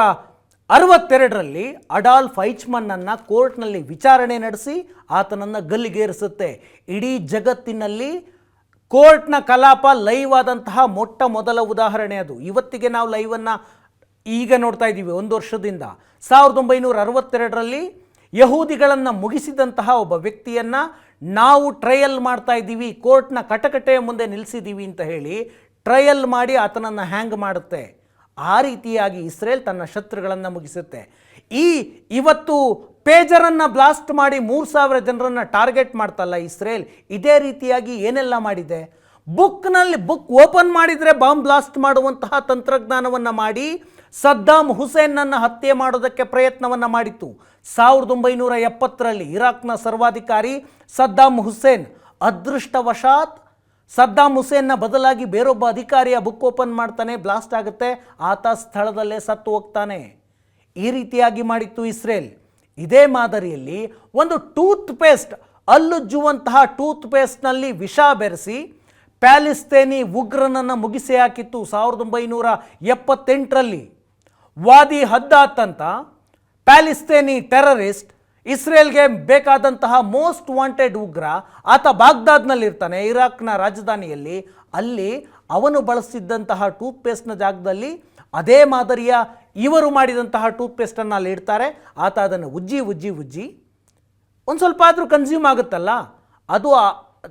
Speaker 1: ಅರವತ್ತೆರಡರಲ್ಲಿ ಅಡಾಲ್ಫ್ ಐಚ್ಮನ್ನನ್ನು ಕೋರ್ಟ್ನಲ್ಲಿ ವಿಚಾರಣೆ ನಡೆಸಿ ಆತನನ್ನು ಗಲ್ಲಿಗೇರಿಸುತ್ತೆ. ಇಡೀ ಜಗತ್ತಿನಲ್ಲಿ ಕೋರ್ಟ್ನ ಕಲಾಪ ಲೈವ್ ಆದಂತಹ ಮೊಟ್ಟ ಮೊದಲ ಉದಾಹರಣೆ ಅದು. ಇವತ್ತಿಗೆ ನಾವು ಲೈವನ್ನು ಈಗ ನೋಡ್ತಾ ಇದ್ದೀವಿ ಒಂದು ವರ್ಷದಿಂದ. ಸಾವಿರದ ಒಂಬೈನೂರ ಅರವತ್ತೆರಡರಲ್ಲಿ ಯಹೂದಿಗಳನ್ನು ಮುಗಿಸಿದಂತಹ ಒಬ್ಬ ವ್ಯಕ್ತಿಯನ್ನು ನಾವು ಟ್ರಯಲ್ ಮಾಡ್ತಾ ಇದ್ದೀವಿ, ಕೋರ್ಟ್ನ ಕಟಕಟೆಯ ಮುಂದೆ ನಿಲ್ಲಿಸಿದ್ದೀವಿ ಅಂತ ಹೇಳಿ ಟ್ರಯಲ್ ಮಾಡಿ ಆತನನ್ನು ಹ್ಯಾಂಗ್ ಮಾಡುತ್ತೆ? ಆ ರೀತಿಯಾಗಿ ಇಸ್ರೇಲ್ ತನ್ನ ಶತ್ರುಗಳನ್ನು ಮುಗಿಸುತ್ತೆ. ಈ ಇವತ್ತು ಪೇಜರನ್ನು ಬ್ಲಾಸ್ಟ್ ಮಾಡಿ ಮೂರು ಸಾವಿರ ಜನರನ್ನು ಟಾರ್ಗೆಟ್ ಮಾಡ್ತಲ್ಲ ಇಸ್ರೇಲ್. ಇದೇ ರೀತಿಯಾಗಿ ಏನೆಲ್ಲ ಮಾಡಿದೆ? ಬುಕ್ನಲ್ಲಿ ಬುಕ್ ಓಪನ್ ಮಾಡಿದರೆ ಬಾಂಬ್ ಬ್ಲಾಸ್ಟ್ ಮಾಡುವಂತಹ ತಂತ್ರಜ್ಞಾನವನ್ನು ಮಾಡಿ ಸದ್ದಾಮ್ ಹುಸೇನ್ನನ್ನು ಹತ್ಯೆ ಮಾಡೋದಕ್ಕೆ ಪ್ರಯತ್ನವನ್ನು ಮಾಡಿತ್ತು. ಸಾವಿರದ ಒಂಬೈನೂರ ಎಪ್ಪತ್ತರಲ್ಲಿ ಇರಾಕ್ನ ಸರ್ವಾಧಿಕಾರಿ ಸದ್ದಾಮ್ ಹುಸೇನ್ ಅದೃಷ್ಟವಶಾತ್ ಸದ್ದಾಮ್ ಹುಸೇನ್ನ ಬದಲಾಗಿ ಬೇರೊಬ್ಬ ಅಧಿಕಾರಿಯ ಬುಕ್ ಓಪನ್ ಮಾಡ್ತಾನೆ, ಬ್ಲಾಸ್ಟ್ ಆಗುತ್ತೆ. ಆತ ಸ್ಥಳದಲ್ಲೇ ಸತ್ತು ಹೋಗ್ತಾನೆ. ಈ ರೀತಿಯಾಗಿ ಮಾಡಿತ್ತು ಇಸ್ರೇಲ್. ಇದೇ ಮಾದರಿಯಲ್ಲಿ ಒಂದು ಟೂತ್ ಪೇಸ್ಟ್ ಅಲ್ಲುಜ್ಜುವಂತಹ ಟೂತ್ ಪೇಸ್ಟ್ನಲ್ಲಿ ವಿಷ ಬೆರೆಸಿ ಪ್ಯಾಲಿಸ್ತೇನಿ ಉಗ್ರನನ್ನು ಮುಗಿಸಿ ಹಾಕಿತ್ತು ಸಾವಿರದ ಒಂಬೈನೂರ ಎಪ್ಪತ್ತೆಂಟರಲ್ಲಿ. ವಾದಿ ಹದ್ದಾತಂತ ಪ್ಯಾಲಿಸ್ತೇನಿ ಟೆರರಿಸ್ಟ್ ಇಸ್ರೇಲ್ಗೆ ಬೇಕಾದಂತಹ ಮೋಸ್ಟ್ ವಾಂಟೆಡ್ ಉಗ್ರ ಆತ ಬಾಗ್ದಾದ್ನಲ್ಲಿರ್ತಾನೆ, ಇರಾಕ್ನ ರಾಜಧಾನಿಯಲ್ಲಿ. ಅಲ್ಲಿ ಅವನು ಬಳಸ್ತಿದ್ದಂತಹ ಟೂತ್ಪೇಸ್ಟ್ನ ಜಾಗದಲ್ಲಿ ಅದೇ ಮಾದರಿಯ ಇವರು ಮಾಡಿದಂತಹ ಟೂತ್ಪೇಸ್ಟನ್ನು ಅಲ್ಲಿ ಇಡ್ತಾರೆ. ಆತ ಅದನ್ನು ಉಜ್ಜಿ ಉಜ್ಜಿ ಉಜ್ಜಿ. ಒಂದು ಸ್ವಲ್ಪ ಆದರೂ ಕನ್ಸ್ಯೂಮ್ ಆಗುತ್ತಲ್ಲ? ಅದು ಆ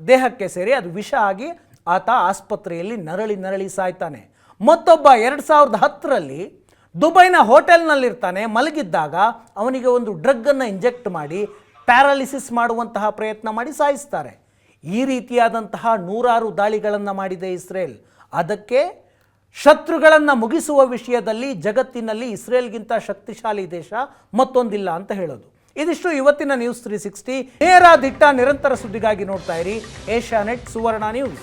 Speaker 1: ದೇಹಕ್ಕೆ ಸೇರಿ, ಅದು ವಿಷ ಆಗಿ ಆತ ಆಸ್ಪತ್ರೆಯಲ್ಲಿ ನರಳಿ ನರಳಿ ಸಾಯ್ತಾನೆ. ಮತ್ತೊಬ್ಬ ಎರಡು ಸಾವಿರದ ಹತ್ತರಲ್ಲಿ ದುಬೈನ ಹೋಟೆಲ್ನಲ್ಲಿರ್ತಾನೆ, ಮಲಗಿದ್ದಾಗ ಅವನಿಗೆ ಒಂದು ಡ್ರಗ್ಗನ್ನು ಇಂಜೆಕ್ಟ್ ಮಾಡಿ ಪ್ಯಾರಾಲಿಸಿಸ್ ಮಾಡುವಂತಹ ಪ್ರಯತ್ನ ಮಾಡಿ ಸಾಯಿಸ್ತಾರೆ. ಈ ರೀತಿಯಾದಂತಹ ನೂರಾರು ದಾಳಿಗಳನ್ನು ಮಾಡಿದೆ ಇಸ್ರೇಲ್. ಅದಕ್ಕೆ ಶತ್ರುಗಳನ್ನು ಮುಗಿಸುವ ವಿಷಯದಲ್ಲಿ ಜಗತ್ತಿನಲ್ಲಿ ಇಸ್ರೇಲ್ಗಿಂತ ಶಕ್ತಿಶಾಲಿ ದೇಶ ಮತ್ತೊಂದಿಲ್ಲ ಅಂತ ಹೇಳೋದು. ಇದಿಷ್ಟು ಇವತ್ತಿನ ನ್ಯೂಸ್ ತ್ರೀ ಸಿಕ್ಸ್ಟಿ. ನೇರ ದಿಟ್ಟ ನಿರಂತರ ಸುದ್ದಿಗಾಗಿ ನೋಡ್ತಾ ಇರಿ. Asianet Suvarna news.